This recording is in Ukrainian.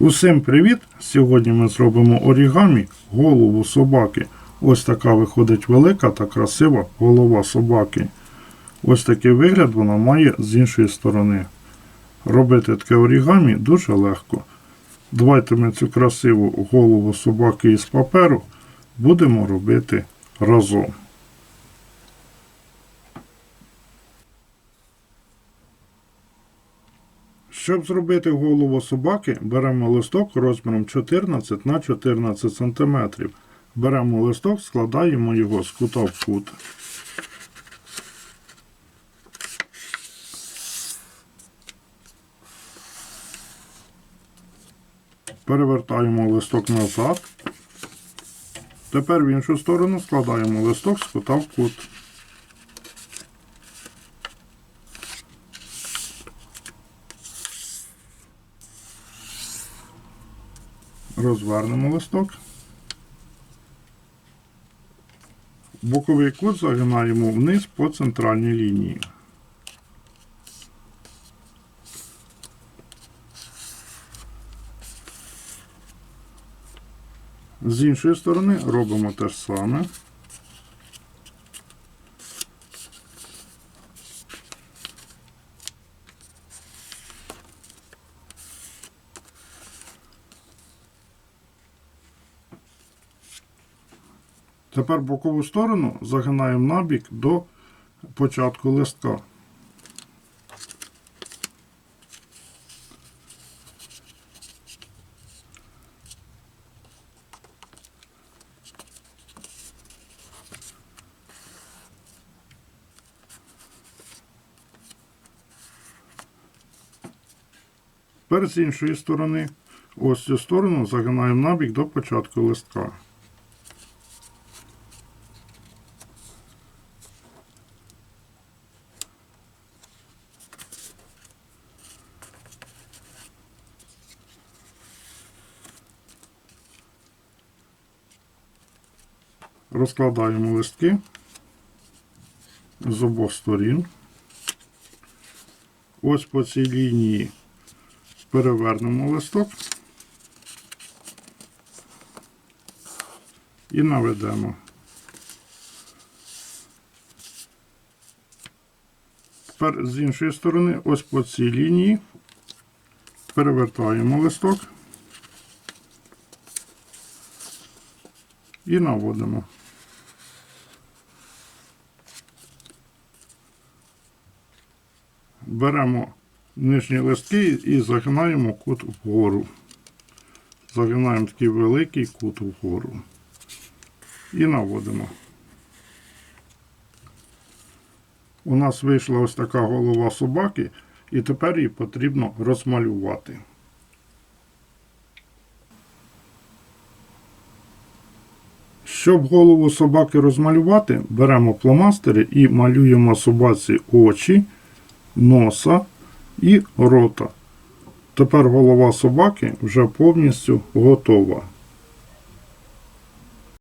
Усім привіт! Сьогодні ми зробимо орігамі голову собаки. Ось така виходить велика та красива голова собаки. Ось такий вигляд вона має з іншої сторони. Робити таке орігамі дуже легко. Давайте ми цю красиву голову собаки із паперу будемо робити разом. Щоб зробити голову собаки, беремо листок розміром 14 на 14 см. Беремо листок, складаємо його з кута в кут. Перевертаємо листок назад. Тепер в іншу сторону складаємо листок з кута в кут. Розвернемо листок. Боковий кут загинаємо вниз по центральній лінії. З іншої сторони робимо те ж саме. Тепер бокову сторону загинаємо набік до початку листка. Тепер з іншої сторони, ось цю сторону загинаємо набік до початку листка. Розкладаємо листки з обох сторін. Ось по цій лінії перевернемо листок і наведемо. Тепер з іншої сторони, ось по цій лінії перевертаємо листок і наводимо. Беремо нижні листки і загинаємо кут вгору. Загинаємо такий великий кут вгору. І наводимо. У нас вийшла ось така голова собаки, і тепер її потрібно розмалювати. Щоб голову собаки розмалювати, беремо фломастери і малюємо собаці очі, носа і рота. Тепер голова собаки вже повністю готова.